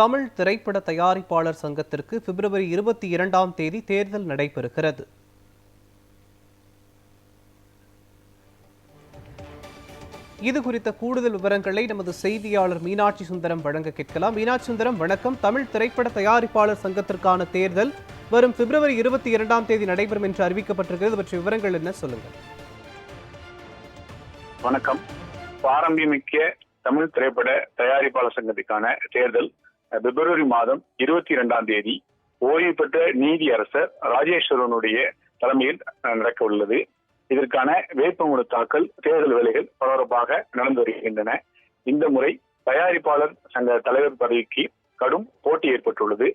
தமிழ் திரைப்பட தயாரிப்பாளர் சங்கத்திற்கு பிப்ரவரி இருபத்தி இரண்டாம் தேதி தேர்தல் நடைபெறுகிறது. இது குறித்த கூடுதல் விவரங்களை நமது செய்தியாளர் மீனாட்சி சுந்தரம் வழங்க கேட்கலாம். மீனாட்சி சுந்தரம் வணக்கம். தமிழ் திரைப்பட தயாரிப்பாளர் சங்கத்திற்கான தேர்தல் வரும் பிப்ரவரி இருபத்தி இரண்டாம் தேதி நடைபெறும் என்று அறிவிக்கப்பட்டிருக்கிறது. பற்றிய விவரங்கள் என்ன? சொல்லுங்கள். வணக்கம். பாரம்பரியமிக்க தமிழ் திரைப்பட தயாரிப்பாளர் சங்கத்திற்கான தேர்தல் பிப்ரவரி மாதம் இருபத்தி இரண்டாம் தேதி ஓய்வு பெற்ற நீதி அரசர் ராஜேஸ்வரனுடைய தலைமையில் நடக்க உள்ளது. இதற்கான வேட்புமனு தாக்கல் தேர்தல் வேலைகள் பரபரப்பாக நடந்து வருகின்றன. இந்த முறை தயாரிப்பாளர் சங்க தலைவர் பதவிக்கு கடும் போட்டி ஏற்பட்டுள்ளது.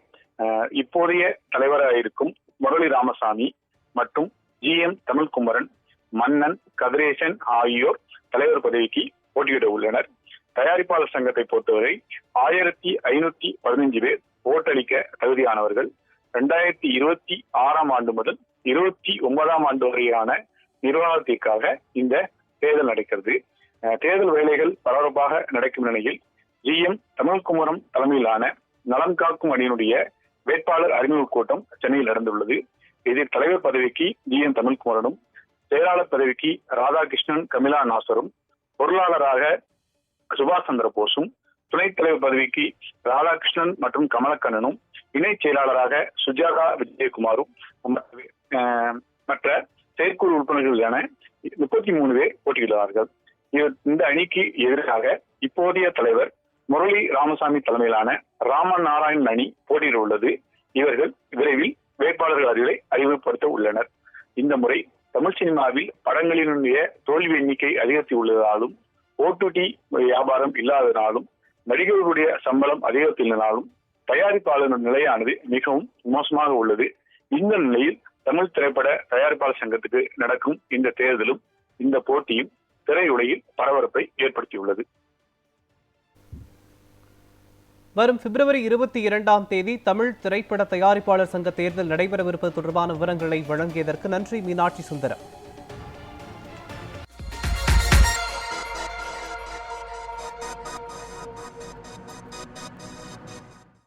இப்போதைய தலைவராக இருக்கும் முரளி ராமசாமி மற்றும் ஜி எம் தமிழ்குமரன் மன்னன் கதிரேசன் ஆகியோர் தலைவர் பதவிக்கு போட்டியிட உள்ளனர். தயாரிப்பாளர் சங்கத்தை பொறுத்தவரை ஆயிரத்தி ஐநூத்தி பதினைஞ்சு பேர் ஓட்டளிக்க தகுதியானவர்கள். இரண்டாயிரத்தி இருபத்தி ஆறாம் ஆண்டு முதல் இருபத்தி ஒன்பதாம் ஆண்டு வரையான நிர்வாகத்திற்காக இந்த தேர்தல் நடக்கிறது. தேர்தல் வேலைகள் பரபரப்பாக நடக்கும் நிலையில் ஜி எம் தமிழ்குமரம் தலைமையிலான நலன் காக்கும் அணியினுடைய வேட்பாளர் அறிமுக கூட்டம் சென்னையில் நடந்துள்ளது. இதில் தலைவர் பதவிக்கு ஜி எம் தமிழ்குமரனும் செயலாளர் பதவிக்கு ராதாகிருஷ்ணன் கமிலா நாசரும் பொருளாளராக சுபாஷ் சந்திர போஸும் துணைத் தலைவர் பதவிக்கு ராதாகிருஷ்ணன் மற்றும் கமலக்கண்ணனும் இணைச் செயலாளராக சுஜாதா விஜயகுமாரும் மற்ற- செயற்குழு உறுப்பினர்கள் என முப்பத்தி மூணு பேர் போட்டியிடுவார்கள் இவர் இந்த அணிக்கு எதிராக இப்போதைய தலைவர் முரளி ராமசாமி தலைமையிலான ராமன் நாராயணன் அணி போட்டியிட உள்ளது இவர்கள் விரைவில் வேட்பாளர்கள் அறிவை அறிமுகப்படுத்த உள்ளனர். இந்த முறை தமிழ் சினிமாவில் படங்களினுடைய தோல்வி எண்ணிக்கை அதிகரித்து உள்ளதாலும் ஓட்டுடி வியாபாரம் இல்லாததினாலும் நடிகர்களுடைய சம்பளம் அதிகரித்துள்ளதாலும் தயாரிப்பாளரின் நிலையானது மிகவும் மோசமாக உள்ளது. இந்த நிலையில் தமிழ் திரைப்பட தயாரிப்பாளர் சங்கத்துக்கு நடக்கும் இந்த தேர்தலும் இந்த போட்டியும் திரையுலகில் பரபரப்பை ஏற்படுத்தியுள்ளது. வரும் பிப்ரவரி இருபத்தி இரண்டாம் தேதி தமிழ் திரைப்பட தயாரிப்பாளர் சங்க தேர்தல் நடைபெறவிருப்பது தொடர்பான விவரங்களை வழங்கியதற்கு நன்றி மீனாட்சி சுந்தரம்.